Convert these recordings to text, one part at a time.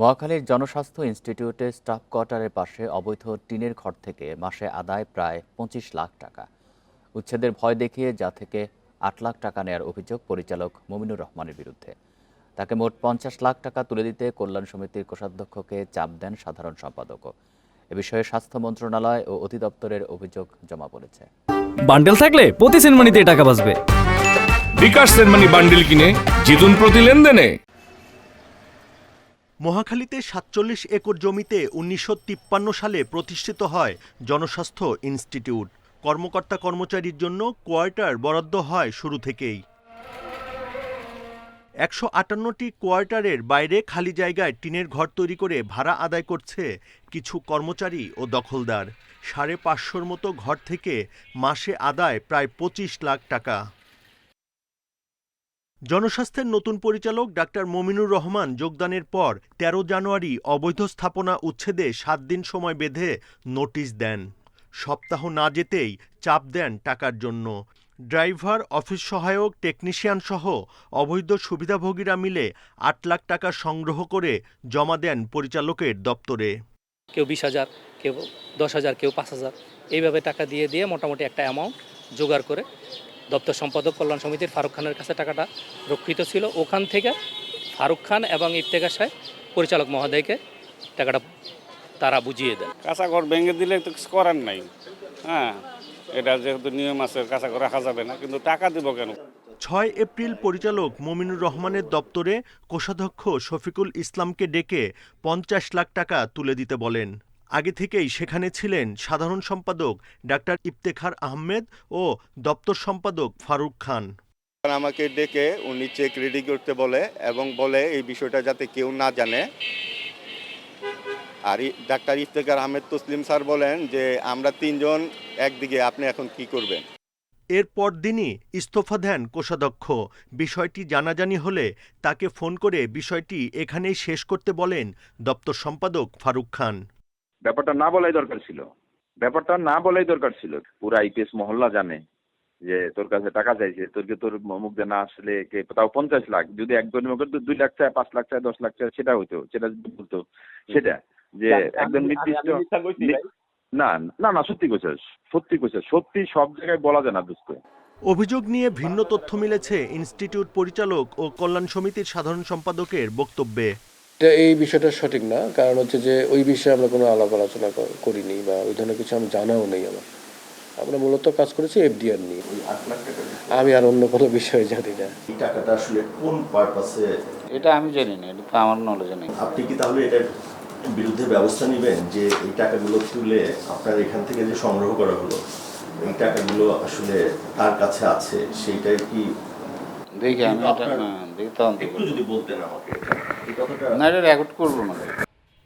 মহাখালীর জনস্বাস্থ্য ইনস্টিটিউটে স্টাফ কোয়ার্টারের পাশে অবৈধ টিনের ঘর থেকে মাসে আদায় প্রায় পঁচিশ লাখ টাকা। উচ্ছেদের ভয় দেখিয়ে যা থেকে আট লাখ টাকা নেয়ার অভিযোগ পরিচালক মমিনুর রহমানের বিরুদ্ধে। তাকে মোট পঞ্চাশ লাখ টাকা তুলে দিতে কল্যাণ সমিতির কোষাধ্যক্ষকে চাপ দেন সাধারণ সম্পাদকও এ বিষয়ে স্বাস্থ্য মন্ত্রণালয় ও অধিদপ্তরের অভিযোগ জমা পড়েছে। বান্ডেল থাকলে প্রতি সেনমানিতে টাকা বাঁচবে। বিকাশ সেনমানি বান্ডিল কিনে জিতুন প্রতি লেনদেনে। মহাখালীতে সাতচল্লিশ একর জমিতে উনিশশো তিপ্পান্ন সালে প্রতিষ্ঠিত হয় জনস্বাস্থ্য ইনস্টিটিউট। কর্মকর্তা কর্মচারীর জন্য কোয়ার্টার বরাদ্দ হয় শুরু থেকেই। একশো আটান্নটি কোয়ার্টারের বাইরে খালি জায়গায় টিনের ঘর তৈরি করে ভাড়া আদায় করছে কিছু কর্মচারী ও দখলদার। সাড়ে পাঁচশোর মতো ঘর থেকে মাসে আদায় প্রায় পঁচিশ লাখ টাকা। জনস্বাস্থ্যের নতুন পরিচালক ডাক্তার মমিনুর রহমান যোগদানের পর ১৩ জানুয়ারি অবৈধ স্থাপনা উচ্ছেদে সাত দিন সময় বেঁধে নোটিশ দেন। সপ্তাহ না যেতেই চাপ দেন টাকার জন্য। ড্রাইভার, অফিস সহায়ক, টেকনিশিয়ান সহ অবৈধ সুবিধাভোগীরা মিলে আট লাখ টাকা সংগ্রহ করে জমা দেন পরিচালকের দপ্তরে। কেউ বিশ হাজার, কেউ দশ হাজার, কেউ পাঁচ হাজার। এইভাবে টাকা দিয়ে দিয়ে মোটামুটি একটা অ্যামাউন্ট জোগাড় করে দপ্তর সম্পাদক কল্যাণ সমিতির ফারুক খানের কাছে টাকাটা রক্ষিত ছিল। ওখান থেকে ফারুক খান এবং ইফতেকার সাহেব পরিচালক মহোদয়কে টাকাটা তারা বুঝিয়ে দেন। কাঁচা ঘর ভেঙে দিলে তো কিছু করার নাই। হ্যাঁ এটা যেহেতু নিয়ম আছে কাঁচা ঘর রাখা যাবে না কিন্তু টাকা দিব কেন? ছয় এপ্রিল পরিচালক মমিনুর রহমানের দপ্তরে কোষাধ্যক্ষ শফিকুল ইসলামকে ডেকে পঞ্চাশ লাখ টাকা তুলে দিতে বলেন। আগে থেকেই সেখানে ছিলেন সাধারণ সম্পাদক ডাক্তার ইফতেখার আহমেদ ও দপ্তর সম্পাদক ফারুক খান। আমাকে ডেকে উনি চেক রেডি করতে বলে এবং বলে এই বিষয়টা যাতে কেউ না জানে। আর ডাক্তার ইফতেকার আহমেদ তসলিম স্যার বলেন যে আমরা তিনজন একদিকে আপনি এখন কি করবেন? এরপর দিনই ইস্তফা দেন কোষাধ্যক্ষ। বিষয়টি জানাজানি হলে তাকে ফোন করে বিষয়টি এখানেই শেষ করতে বলেন দপ্তর সম্পাদক ফারুক খান। ব্যাপারটা না বলাই দরকার ছিল। ব্যাপারটা না বলাই দরকার ছিল। পুরা আইপিএস মহল্লা জানে যে তোর কাছে টাকা চাইছে। তোরকে তোর মুখ দিয়ে না আসলে কে তাও পঞ্চাশ লাখ। যদি একজনের মুখে দুই লাখ চায় পাঁচ লাখ চায় দশ লাখ চায় সেটা হইতো সেটা বলতো। সেটা যে একদম নির্দিষ্ট না না না সত্যি কইছিস সত্যি কইছিস সত্যি সব জায়গায় বলা যায় না দোস্ত। অভিযোগ নিয়ে ভিন্ন তথ্য মিলেছে ইনস্টিটিউট পরিচালক ও কল্যাণ সমিতির সাধারণ সম্পাদকের বক্তব্যে। এই বিষয়টা সঠিক না। কারণ হচ্ছে যে ওই বিষয়ে আমরা কোনো আলাপ আলোচনা কর- করিনি বা ওই ধরনের কিছু আমার জানাও নেই আমার। আমরা মূলত কাজ করেছি এফডিআর নিয়ে। আমি আর অন্য কোনো বিষয়ে জানি না। এই টাকাটা আসলে কোন পারপাসে এটা আমি জানি না এটা তো আমার নলেজে নেই। আপনি কি তাহলে এটার বিরুদ্ধে ব্যবস্থা নেবেন যে এই টাকাগুলো তুলে আপনার এখান থেকে যে সংগ্রহ করা হলো এই টাকাগুলো আসলে তার কাছে আছে সেইটাই কি দেখি আমি হ্যাঁ, দেখি তদন্ত একটু করি। যদি বলতেন আমাকে এটা, এই কথাটা না এটা রেকর্ড করব না।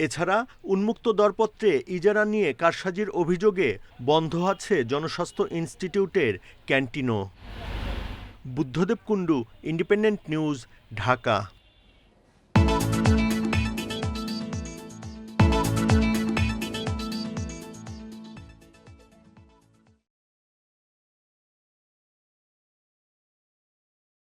এছাড়া উন্মুক্ত দরপত্রে ইজারা নিয়ে কারসাজির অভিযোগে বন্ধ আছে জনস্বাস্থ্য ইনস্টিটিউটের ক্যান্টিনো বুদ্ধদেব কুণ্ডু ইন্ডিপেন্ডেন্ট নিউজ ঢাকা।